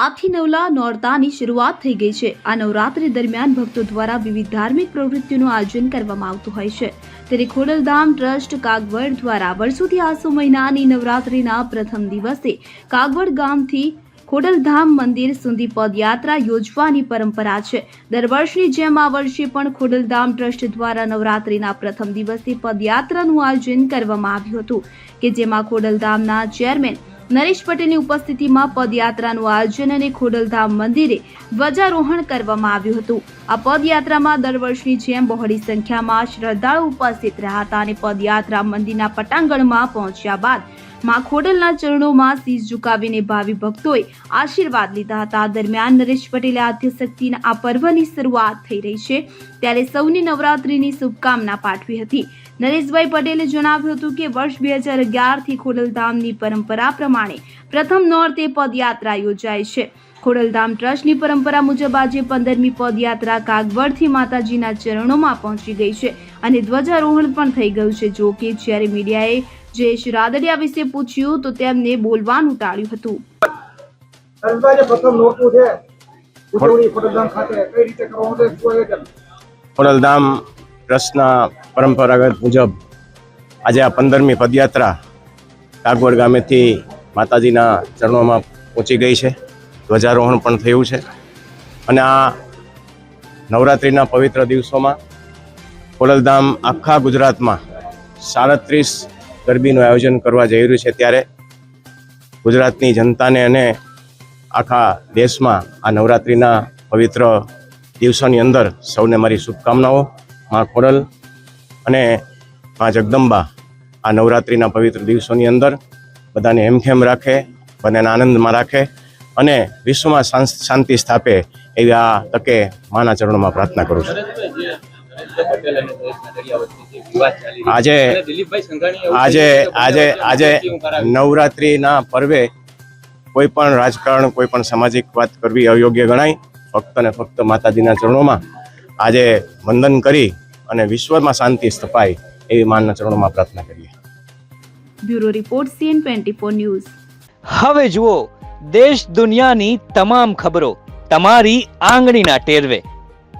આથી નવલા નોરતાની શરૂઆત થઈ ગઈ છે. આ નવરાત્રી દરમિયાન ભક્તો દ્વારા વિવિધ ધાર્મિક પ્રવૃત્તિઓનું આયોજન કરવામાં આવતું હોય છે. ત્યારે ખોડલધામ ટ્રસ્ટ કાગવડ દ્વારા વર્ષોથી આસો મહિનાની નવરાત્રીના પ્રથમ દિવસે કાગવડ ગામથી ખોડલધામ મંદિર સુધી પદયાત્રા યોજવાની પરંપરા છે. દર વર્ષની જેમ આ વર્ષે પણ ખોડલધામ ટ્રસ્ટ દ્વારા નવરાત્રિના પ્રથમ દિવસે પદયાત્રાનું આયોજન કરવામાં આવ્યું હતું કે જેમાં ખોડલધામના ચેરમેન નરેશ પટેલની ઉપસ્થિતિમાં પદયાત્રાનું આયોજન અને ખોડલધામ મંદિરે ધ્વજારોહણ કરવામાં આવ્યું હતું. આ પદયાત્રામાં દર વર્ષની જેમ બહોળી સંખ્યામાં શ્રદ્ધાળુ ઉપસ્થિત રહ્યા હતા અને પદયાત્રા મંદિરના પટાંગણમાં પહોંચ્યા બાદ માં ખોડલના ચરણોમાં શીશ ઝુકાવીને ભાવિ ભક્તોએ આશીર્વાદ લીધા હતા. દરમિયાન નરેશ પટેલે આદ્યશક્તિના આ પર્વની શરૂઆત થઈ રહી છે. ત્યારે સૌની નવરાત્રીની શુભકામના પાઠવી હતી. નરેશભાઈ પટેલે જણાવ્યું હતું કે વર્ષ બે હજાર અગિયારથી ખોડલધામની પરંપરા પ્રમાણે પ્રથમ નોર્તે પદયાત્રા યોજાય છે. ખોડલધામ ટ્રસ્ટની પરંપરા મુજબ આજે પંદરમી પદયાત્રા કાગવડથી માતાજીના ચરણોમાં પહોંચી ગઈ છે. અને ધ્વજારોહણ પણ થઈ ગયું છે. જો કે જ્યારે મીડિયાએ જયેશ રાદડિયા વિશે પૂછ્યું તો તેમને બોલવાનું ટાળ્યું હતું. ખોડલધામ ટ્રસ્ટના પરંપરાગત મુજબ આજે આ પંદરમી પદયાત્રા કાગવડ ગામેથી માતાજીના ચરણોમાં પહોંચી ગઈ છે. ધ્વજારોહણ પણ થયું છે. અને આ નવરાત્રિના પવિત્ર દિવસોમાં ખોડલધામ આખા ગુજરાતમાં સાડત્રીસ ગરબીનું આયોજન કરવા જઈ રહ્યું છે ત્યારે ગુજરાતની જનતાને અને આખા દેશમાં આ નવરાત્રિના પવિત્ર દિવસોની અંદર સૌને મારી શુભકામનાઓ. માં ખોડલ અને માં જગદંબા આ નવરાત્રિના પવિત્ર દિવસોની અંદર બધાને હેમખેમ રાખે, બધાને આનંદમાં રાખે અને વિશ્વમાં શાંતિ સ્થાપે એવી આ તકે માના ચરણોમાં પ્રાર્થના કરું છું. આજે આજે આજે આજે નવરાત્રિના પર્વે કોઈ પણ રાજકારણ કોઈ પણ સામાજિક વાત કરવી અયોગ્ય ગણાય. ફક્ત ને ફક્ત માતાજીના ચરણોમાં આજે વંદન કરી અને વિશ્વમાં શાંતિ સ્થપાય એવી માનના ચરણોમાં પ્રાર્થના કરીએ. Bureau report CN twenty four news. હવે જુઓ દેશ દુનિયાની તમામ ખબરો તમારી આંગળીના ટેરવે.